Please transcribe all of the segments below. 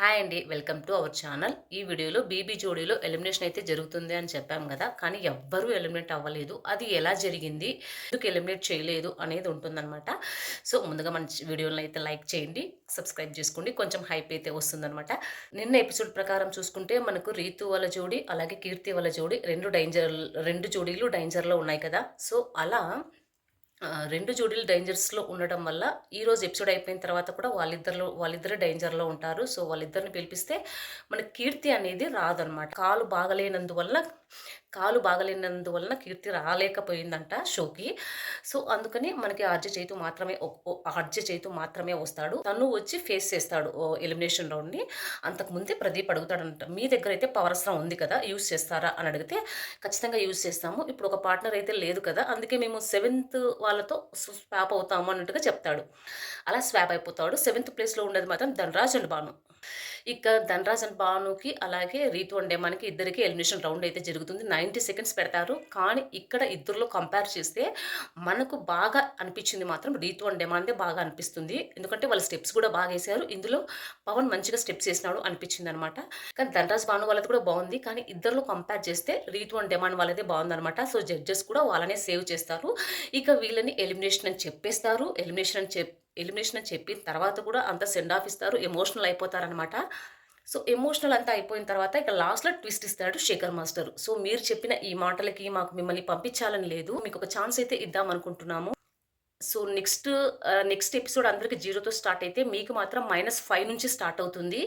Hi అండి welcome to our channel. ఈ వీడియోలో బీబీ జోడీలో ఎలిమినేషన్ అయితే జరుగుతుంది అని చెప్పాం కదా కానీ ఎవ్వరూ ఎలిమినేట్ అవ్వలేదు. అది ఎలా జరిగింది ఎందుకు ఎలిమినేట్ చేయలేదు అనేది ఉంటుందన్నమాట. సో ముందుగా మన వీడియోని అయితే లైక్ చేయండి సబ్స్క్రైబ్ చేసుకోండి. కొంచెం హైప్ అయితే వస్తుందన్నమాట. నిన్న ఎపిసోడ్ ప్రకారం చూసుకుంటే మనకు రీతు వాళ్ళ జోడీ అలాగే కీర్తి వాళ్ళ జోడీ రెండు డేంజర్ రెండు జోడీలు డేంజర్లో ఉన్నాయి కదా. సో అలా రెండు జోడీలు డేంజర్స్లో ఉండటం వల్ల ఈరోజు ఎపిసోడ్ అయిపోయిన తర్వాత కూడా వాళ్ళిద్దరిలో వాళ్ళిద్దరు డేంజర్లో ఉంటారు. సో వాళ్ళిద్దరిని పిలిపిస్తే మన కీర్తి అనేది రాదనమాట కాలు బాగలేనందువల్ల కాలు బాగలేనందువలన కీర్తి రాలేకపోయిందంట షోకి సో అందుకని మనకి ఆర్జే చేతు మాత్రమే ఆర్జే చేతు మాత్రమే వస్తాడు. తను వచ్చి ఫేస్ చేస్తాడు ఎలిమినేషన్ రౌండ్ని అంతకుముందే ప్రదీప్ అడుగుతాడంట మీ దగ్గర అయితే పవర్ అస్త్రం ఉంది కదా యూస్ చేస్తారా? అని అడిగితే ఖచ్చితంగా యూస్ చేస్తాము. ఇప్పుడు ఒక పార్ట్నర్ అయితే లేదు కదా అందుకే మేము సెవెంత్ వాళ్ళతో స్వాప్ అవుతాము అన్నట్టుగా చెప్తాడు. అలా స్వాప్ అయిపోతాడు. సెవెంత్ ప్లేస్లో ఉండేది మాత్రం ధనరాజ్ అండ్ భాను. ఇక ధనరాజ్ అండ్ భానుకి అలాగే రీతు అండ్ మనకి ఇద్దరికి ఎలిమినేషన్ రౌండ్ అయితే జరుగుతుంది. నైంటీ సెకండ్స్ పెడతారు. కానీ ఇక్కడ ఇద్దరిలో కంపేర్ చేస్తే మనకు బాగా అనిపించింది మాత్రం రీతు అండ్ మనదే బాగా అనిపిస్తుంది. ఎందుకంటే వాళ్ళ స్టెప్స్ కూడా బాగా వేశారు. ఇందులో పవన్ మంచిగా స్టెప్స్ వేసినాడు అనిపించింది అనమాట. కానీ ధనరాజ్ భాను వాళ్ళది కూడా బాగుంది. కానీ ఇద్దరిలో కంపేర్ చేస్తే రీతు అండ్ డెమాండ్ వాళ్ళదే బాగుందనమాట సో జడ్జెస్ కూడా వాళ్ళనే సేవ్ చేస్తారు. ఇక వీళ్ళని ఎలిమినేషన్ అని చెప్పేస్తారు. ఎలిమినేషన్ అని చెప్ ఎలిమినేషన్ చెప్పిన తర్వాత కూడా అంత సెండ్ ఆఫ్ ఇస్తారు ఎమోషనల్ అయిపోతారనమాట సో ఎమోషనల్ అంతా అయిపోయిన తర్వాత ఇక లాస్ట్లో ట్విస్ట్ ఇస్తాడు శేఖర్ మాస్టర్. సో మీరు చెప్పిన ఈ మాటలకి మాకు మిమ్మల్ని పంపించాలని లేదు. మీకు ఒక ఛాన్స్ అయితే ఇద్దాం అనుకుంటున్నాము సో నెక్స్ట్ నెక్స్ట్ ఎపిసోడ్ అందరికి జీరోతో స్టార్ట్ అయితే మీకు మాత్రం మైనస్ ఫైవ్ నుంచి స్టార్ట్ అవుతుంది.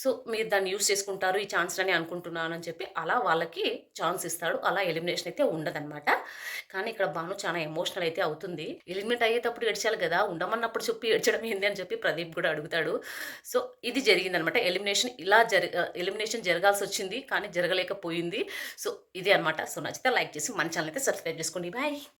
సో మీరు దాన్ని యూస్ చేసుకుంటారు ఈ ఛాన్స్ అని అనుకుంటున్నాను అని చెప్పి అలా వాళ్ళకి ఛాన్స్ ఇస్తాడు. అలా ఎలిమినేషన్ అయితే ఉండదన్నమాట. కానీ ఇక్కడ బాను చాలా ఎమోషనల్ అయితే అవుతుంది. ఎలిమినేట్ అయ్యేటప్పుడు ఏడ్చాలి కదా ఉండమన్నప్పుడు చెప్పి ఏడ్చడం ఏంది అని చెప్పి ప్రదీప్ కూడా అడుగుతాడు. సో ఇది జరిగిందనమాట ఎలిమినేషన్ ఇలా జరి ఎలిమినేషన్ జరగాల్సి వచ్చింది కానీ జరగలేకపోయింది. సో ఇది అనమాట సో నచ్చితే లైక్ చేసి మన ఛానల్ అయితే సబ్స్క్రైబ్ చేసుకోండి. బాయ్.